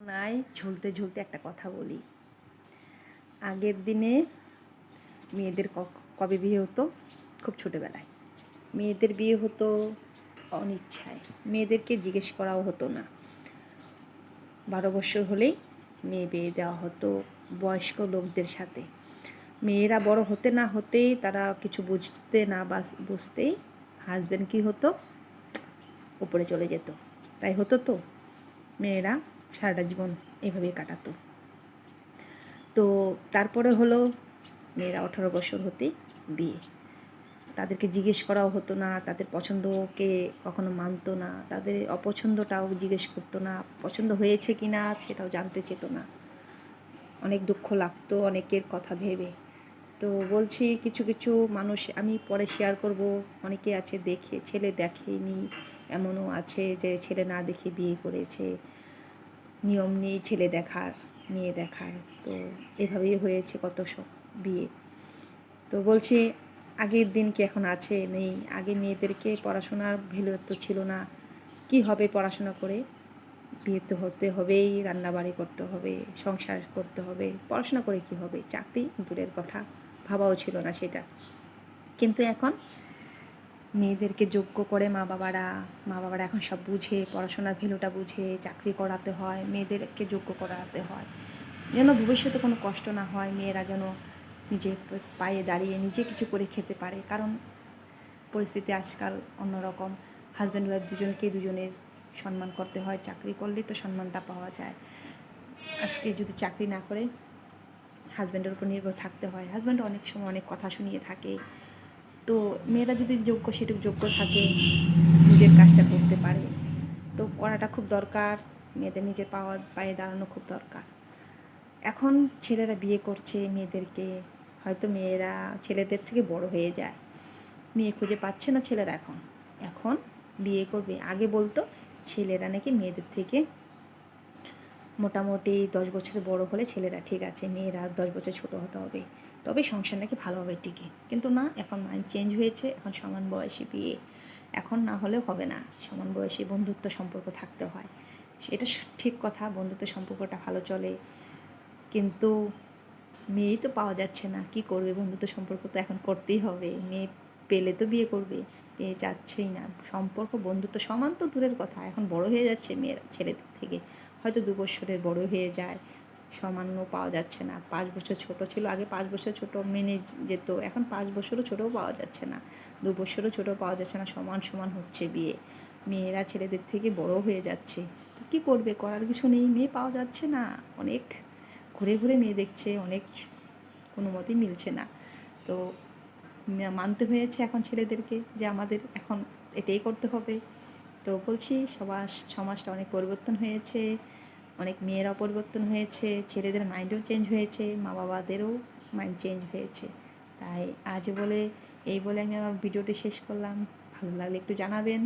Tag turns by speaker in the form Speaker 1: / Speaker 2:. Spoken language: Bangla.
Speaker 1: নাই, ঝুলতে ঝুলতে একটা কথা বলি। আগের দিনে মেয়েদের কবে বিয়ে হতো? খুব ছোটোবেলায়। মেয়েদের বিয়ে হতো অনিচ্ছায়। মেয়েদেরকে জিজ্ঞেস করাও হতো না। বারো বছর হলেই মেয়ে বিয়ে দেওয়া হতো বয়স্ক লোকদের সাথে। মেয়েরা বড় হতে না হতেই তারা কিছু বুঝতে না বুঝতেই হাজব্যান্ড কি হতো? উপরে চলে যেত। তাই হতো তো? মেয়েরা সারাটা জীবন এভাবেই কাটাতো। তো তারপরে হলো মেয়েরা আঠারো বছর হতে বিয়ে। তাদেরকে জিজ্ঞেস করাও হতো না, তাদের পছন্দকে কখনো মানতো না, তাদের অপছন্দটাও জিজ্ঞেস করতো না, পছন্দ হয়েছে কি না সেটাও জানতে চেত না। অনেক দুঃখ লাগতো, অনেকের কথা ভেবে। তো বলছি কিছু কিছু মানুষ, আমি পরে শেয়ার করব, অনেকে আছে দেখে, ছেলে দেখেনি, এমনও আছে যে ছেলে না দেখে বিয়ে করেছে। নিয়ম নেই, ছেলে দেখার, মেয়ে দেখার। তো এভাবেই হয়েছে কত সব বিয়ে। তো বলছি, আগের দিন কি এখন আছে? নেই। আগে মেয়েদেরকে পড়াশোনার ভ্যালু তো ছিল না। কি হবে পড়াশোনা করে? বিয়ে তো হতে হবেই, রান্নাবাড়ি করতে হবে, সংসার করতে হবে। পড়াশোনা করে কি হবে? চাকরি দূরের কথা। ভাবাও ছিল না সেটা। কিন্তু এখন মেয়েদেরকে যোগ্য করে মা বাবারা। মা বাবারা এখন সব বুঝে, পড়াশোনার ভ্যালুটা বুঝে, চাকরি করাতে হয়, মেয়েদেরকে যোগ্য করাতে হয়। যেন ভবিষ্যতে কোনো কষ্ট না হয়, মেয়েরা যেন নিজে পায়ে দাঁড়িয়ে নিজে কিছু করে খেতে পারে। কারণ পরিস্থিতি আজকাল অন্যরকম। হাজব্যান্ড ওয়াইফ দুজনকে দুজনের সম্মান করতে হয়, চাকরি করলেই তো সম্মানটা পাওয়া যায়। আজকে যদি চাকরি না করে হাজব্যান্ডের উপর নির্ভর থাকতে হয়। হাজব্যান্ড অনেক সময় অনেক কথা শুনিয়ে থাকে। তো মেয়েরা যদি যোগ্য, সেটুকু যোগ্য থাকে, নিজের কাজটা করতে পারে। তো করাটা খুব দরকার, মেয়েদের নিজের পাওয়া, পায়ে দাঁড়ানো খুব দরকার। এখন ছেলেরা বিয়ে করছে মেয়েদেরকে, হয়তো মেয়েরা ছেলেদের থেকে বড় হয়ে যায়। মেয়ে খুঁজে পাচ্ছে না ছেলেরা এখন। এখন বিয়ে করবে। আগে বলতো, ছেলেরা নাকি মেয়েদের থেকে মোটামুটি দশ বছরের বড় হলে ছেলেরা ঠিক আছে, মেয়েরা দশ বছর ছোট হতে হবে। তবে সংসার নাকি ভালোভাবে টিকে। কিন্তু না, এখন মাইন্ড চেঞ্জ হয়েছে, এখন সমান বয়সী বিয়ে। এখন না হলেও হবে না, সমান বয়সী বন্ধুত্ব সম্পর্ক থাকতে হয়। এটা ঠিক কথা, বন্ধুত্ব সম্পর্কটা ভালো চলে। কিন্তু মেয়েই তো পাওয়া যাচ্ছে না, কি করবে? বন্ধুত্ব সম্পর্ক তো এখন করতেই হবে। মেয়ে পেলে তো বিয়ে করবে মেয়ে যাচ্ছেই না। সম্পর্ক, বন্ধুত্ব সমান তো দূরের কথা। এখন বড় হয়ে যাচ্ছে মেয়ের ছেলেদের থেকে। হয়তো দু বছরের বড় হয়ে যায়। সামান্য পাওয়া যাচ্ছে না। পাঁচ বছর ছোট ছিল, আগে পাঁচ বছর ছোট মেনে যেত, এখন পাঁচ বছরও ছোটও পাওয়া যাচ্ছে না। দু বছরও ছোট পাওয়া যাচ্ছে না, সমান সমান হচ্ছে বিয়ে। মেয়েরা ছেলেদের থেকে বড় হয়ে যাচ্ছে। কী করবে? করার কিছু নেই, মেয়ে পাওয়া যাচ্ছে না। অনেক ঘুরে ঘুরে মেয়ে দেখছে, অনেক কোনো মতেই মিলছে না। তো মানতে হয়েছে এখন ছেলেদেরকে যে আমাদের এখন এটাই করতে হবে। তো বলছি, সমাজ, সমাজটা অনেক পরিবর্তন হয়েছে। অনেক মেয়েরাও পরিবর্তন হয়েছে, ছেলেদের মাইন্ডও চেঞ্জ হয়েছে মা বাবাদেরও মাইন্ড চেঞ্জ হয়েছে। তাই আজ বলে, এই বলে আমি আমার ভিডিওটি শেষ করলাম। ভালো লাগলে একটু জানাবেন।